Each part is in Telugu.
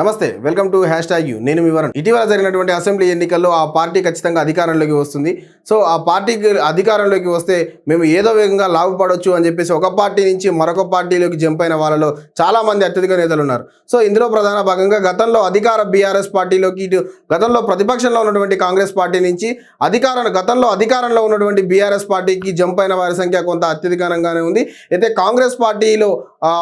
నమస్తే welcome to hashtag you. నేను మీ వరుణ్. ఇటీవల జరిగినటువంటి అసెంబ్లీ ఎన్నికల్లో ఆ పార్టీ ఖచ్చితంగా అధికారంలోకి వస్తుంది. సో ఆ పార్టీకి అధికారంలోకి వస్తే మేము ఏదో వేగంగా లాభపడవచ్చు అని చెప్పేసి ఒక పార్టీ నుంచి మరొక పార్టీలోకి జంప్ అయిన వాళ్ళలో చాలా మంది అత్యధిక నేతలు ఉన్నారు. సో ఇందులో ప్రధాన భాగంగా గతంలో అధికార బీఆర్ఎస్ పార్టీలోకి ఇటు గతంలో ప్రతిపక్షంలో ఉన్నటువంటి కాంగ్రెస్ పార్టీ నుంచి అధికారం గతంలో అధికారంలో ఉన్నటువంటి బీఆర్ఎస్ పార్టీకి జంప్ అయిన వారి సంఖ్య కొంత అత్యధికంగానే ఉంది. అయితే కాంగ్రెస్ పార్టీలో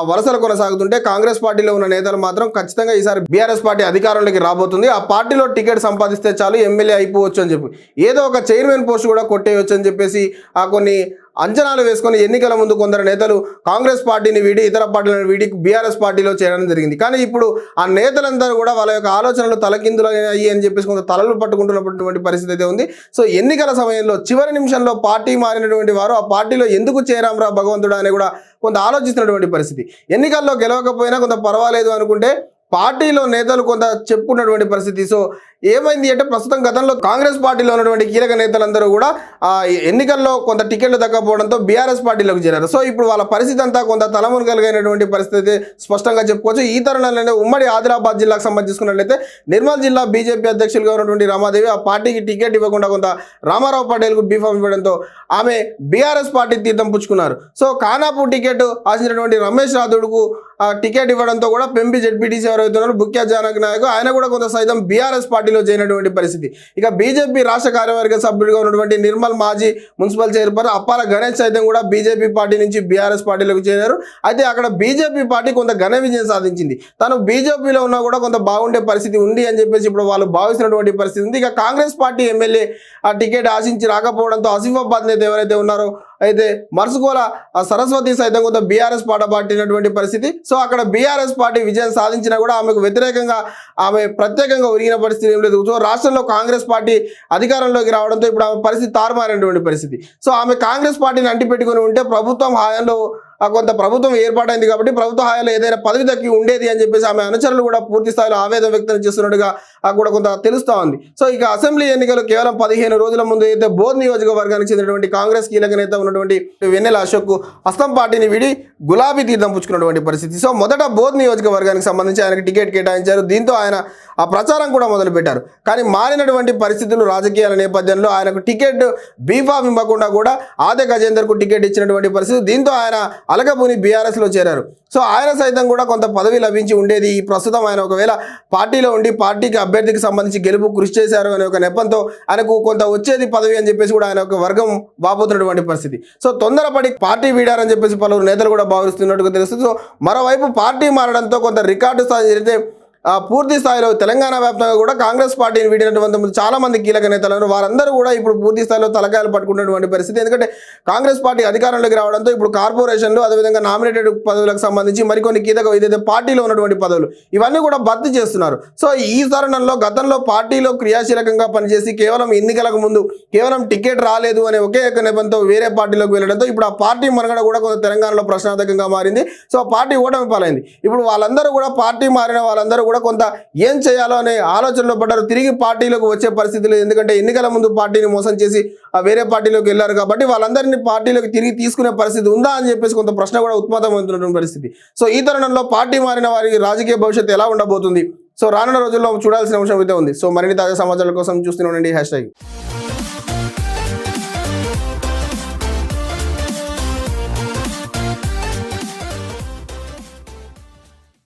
వలసలు కొనసాగుతుంటే కాంగ్రెస్ పార్టీలో ఉన్న నేతలు మాత్రం ఖచ్చితంగా ఈసారి బీఆర్ఎస్ పార్టీ అధికారంలోకి రాబోతుంది. ఆ పార్టీలో టికెట్ సంపాదిస్తే చాలు ఎమ్మెల్యే అయిపోవచ్చు అని చెప్పి. ఏదో ఒక చైర్మన్ పోస్ట్ కూడా కొట్టేయచ్చు అని చెప్పేసి ఆ కొన్ని అంచనాలు వేసుకొని ఎన్నికల ముందు కొందరు నేతలు కాంగ్రెస్ పార్టీని వీడి ఇతర పార్టీలను వీడి బీఆర్ఎస్ పార్టీలో చేరడం జరిగింది. కానీ ఇప్పుడు ఆ నేతలందరూ కూడా వాళ్ళ యొక్క ఆలోచనలు తలకిందులు అయ్యి అని చెప్పేసి కొంత తలలు పట్టుకుంటున్నటువంటి పరిస్థితి అయితే ఉంది. సో ఎన్నికల సమయంలో చివరి నిమిషంలో పార్టీ మారినటువంటి వారు ఆ పార్టీలో ఎందుకు చేరాంరా భగవంతుడు అని కూడా కొంత ఆలోచిస్తున్నటువంటి పరిస్థితి. ఎన్నికల్లో గెలవకపోయినా కొంత పర్వాలేదు అనుకుంటే పార్టీలో నేతలు కొంత చెప్పుకున్నటువంటి పరిస్థితి. సో ఏమైంది అంటే ప్రస్తుతం గతంలో కాంగ్రెస్ పార్టీలో ఉన్నటువంటి కీలక నేతలందరూ కూడా ఆ ఎన్నికల్లో కొంత టికెట్లు దక్కపోవడంతో బీఆర్ఎస్ పార్టీలోకి చేరారు. సో ఇప్పుడు వాళ్ళ పరిస్థితి అంతా కొంత తలమునగలిగినటువంటి పరిస్థితి స్పష్టంగా చెప్పుకోవచ్చు. ఈ తరుణంలోనే ఉమ్మడి ఆదిలాబాద్ జిల్లాకు సంబంధించుకున్నట్లయితే నిర్మల్ జిల్లా బీజేపీ అధ్యక్షులుగా ఉన్నటువంటి రామాదేవి ఆ పార్టీకి టికెట్ ఇవ్వకుండా కొంత రామారావు పటేల్కు బీఫామ్ ఇవ్వడంతో ఆమె బీఆర్ఎస్ పార్టీ తీర్థం పుచ్చుకున్నారు. సో ఖానాపూర్ టికెట్ ఆశించినటువంటి రమేష్ రాథోడ్కు టికెట్ ఇవ్వడంతో కూడా పెంపి జడ్పీటీసీ ఎవరైతే ఉన్నారో బుక్యా జానక్ నాయక్ ఆయన కూడా కొంత సైతం బీఆర్ఎస్ పార్టీలో చేరినటువంటి పరిస్థితి. ఇక బీజేపీ రాష్ట్ర కార్యవర్గ సభ్యుడిగా ఉన్నటువంటి నిర్మల్ మాజీ మున్సిపల్ చైర్పర్సన్ అప్పాల గణేష్ సైతం కూడా బీజేపీ పార్టీ నుంచి బీఆర్ఎస్ పార్టీలోకి చేరారు. అయితే అక్కడ బీజేపీ పార్టీ కొంత ఘన విజయం సాధించింది. తను బీజేపీలో ఉన్నా కూడా కొంత బాగుండే పరిస్థితి ఉంది అని చెప్పేసి ఇప్పుడు వాళ్ళు భావిస్తున్నటువంటి పరిస్థితి ఉంది. ఇక కాంగ్రెస్ పార్టీ ఎమ్మెల్యే ఆ టికెట్ ఆశించి రాకపోవడంతో ఆసిఫాబాద్ నేత ఎవరైతే ఉన్నారో అయితే మరుసుకోల ఆ సరస్వతి సైతం కొంత బీఆర్ఎస్ పాట పట్టినటువంటి పరిస్థితి. సో అక్కడ బీఆర్ఎస్ పార్టీ విజయం సాధించినా కూడా ఆమెకు వ్యతిరేకంగా ఆమె ప్రత్యేకంగా ఒరిగిన పరిస్థితి ఏం లేదు. సో రాష్ట్రంలో కాంగ్రెస్ పార్టీ అధికారంలోకి రావడంతో ఇప్పుడు ఆమె పరిస్థితి తారుమారినటువంటి పరిస్థితి. సో ఆమె కాంగ్రెస్ పార్టీని అంటిపెట్టుకుని ఉంటే ప్రభుత్వం హాయంలో కొంత ప్రభుత్వం ఏర్పాటైంది కాబట్టి ప్రభుత్వ హాయాలు ఏదైనా పదవి దక్కి ఉండేది అని చెప్పేసి ఆమె అనుచరులు కూడా పూర్తి స్థాయిలో ఆవేదన వ్యక్తం చేస్తున్నట్టుగా ఆ కూడా కొంత తెలుస్తూ ఉంది. సో ఇక అసెంబ్లీ ఎన్నికలు కేవలం పదిహేను రోజుల ముందు అయితే బోధ్ నియోజకవర్గానికి చెందినటువంటి కాంగ్రెస్ కీలక నేత ఉన్నటువంటి వెన్నెల అశోక్ హస్తం పార్టీని విడి గులాబీ తీర్థం పుచ్చుకున్నటువంటి పరిస్థితి. సో మొదట బోధ్ నియోజకవర్గానికి సంబంధించి ఆయనకు టికెట్ కేటాయించారు. దీంతో ఆయన ఆ ప్రచారం కూడా మొదలుపెట్టారు. కానీ మారినటువంటి పరిస్థితులు రాజకీయాల నేపథ్యంలో ఆయనకు టికెట్ బీఫామ్ ఇవ్వకుండా కూడా ఆదే గజేందర్కు టికెట్ ఇచ్చినటువంటి పరిస్థితి. దీంతో ఆయన అలగపూని బీఆర్ఎస్లో చేరారు. సో ఆయన సైతం కూడా కొంత పదవి లభించి ఉండేది. ఈ ప్రస్తుతం ఆయన ఒకవేళ పార్టీలో ఉండి పార్టీకి అభ్యర్థికి సంబంధించి గెలుపు కృషి చేశారు అనే ఒక నెపంతో ఆయనకు కొంత వచ్చేది పదవి అని చెప్పేసి కూడా ఆయన ఒక వర్గం వాపోతున్నటువంటి పరిస్థితి. సో తొందరపడి పార్టీ వీడారని చెప్పేసి పలువురు నేతలు కూడా భావిస్తున్నట్టుగా తెలుస్తుంది. సో మరోవైపు పార్టీ మారడంతో కొంత రికార్డు స్థాయి జరిగితే పూర్తి స్థాయిలో తెలంగాణ వ్యాప్తంగా కూడా కాంగ్రెస్ పార్టీని వీడినటువంటి చాలా మంది కీలక నేతలు వారందరూ కూడా ఇప్పుడు పూర్తి స్థాయిలో తలకాయలు పట్టుకున్నటువంటి పరిస్థితి. ఎందుకంటే కాంగ్రెస్ పార్టీ అధికారంలోకి రావడంతో ఇప్పుడు కార్పొరేషన్లు అదేవిధంగా నామినేటెడ్ పదవులకు సంబంధించి మరికొన్ని కీలక ఏదైతే పార్టీలో ఉన్నటువంటి పదవులు ఇవన్నీ కూడా భర్తీ చేస్తున్నారు. సో ఈ తరుణంలో గతంలో పార్టీలో క్రియాశీలకంగా పనిచేసి కేవలం ఎన్నికలకు ముందు కేవలం టికెట్ రాలేదు అనే ఒకే ఒక నెపంతో వేరే పార్టీలోకి వెళ్ళడంతో ఇప్పుడు ఆ పార్టీ మనగడ కూడా కొంత తెలంగాణలో ప్రశ్నార్థకంగా మారింది. సో పార్టీ ఓటమి పాలైంది. ఇప్పుడు వాళ్ళందరూ కూడా పార్టీ మారిన వాళ్ళందరూ కూడా కొంత ఏం చేయాలో అనే ఆలోచనలో పడ్డారు. తిరిగి పార్టీలోకి వచ్చే పరిస్థితి లేదు ఎందుకంటే ఎన్నికల ముందు పార్టీని మోసం చేసి ఆ వేరే పార్టీలోకి వెళ్ళారు కాబట్టి వాళ్ళందరినీ పార్టీలోకి తిరిగి తీసుకునే పరిస్థితి ఉందా అని చెప్పేసి కొంత ప్రశ్న కూడా ఉత్పన్నమవుతున్నటువంటి పరిస్థితి. సో ఈ తరుణంలో పార్టీ మారిన వారికి రాజకీయ భవిష్యత్తు ఎలా ఉండబోతుంది? సో రానున్న రోజుల్లో చూడాల్సిన అంశం అయితే ఉంది. సో మరిన్ని తాజా సమాచారాల కోసం చూస్తూనే ఉండండి. Hash tag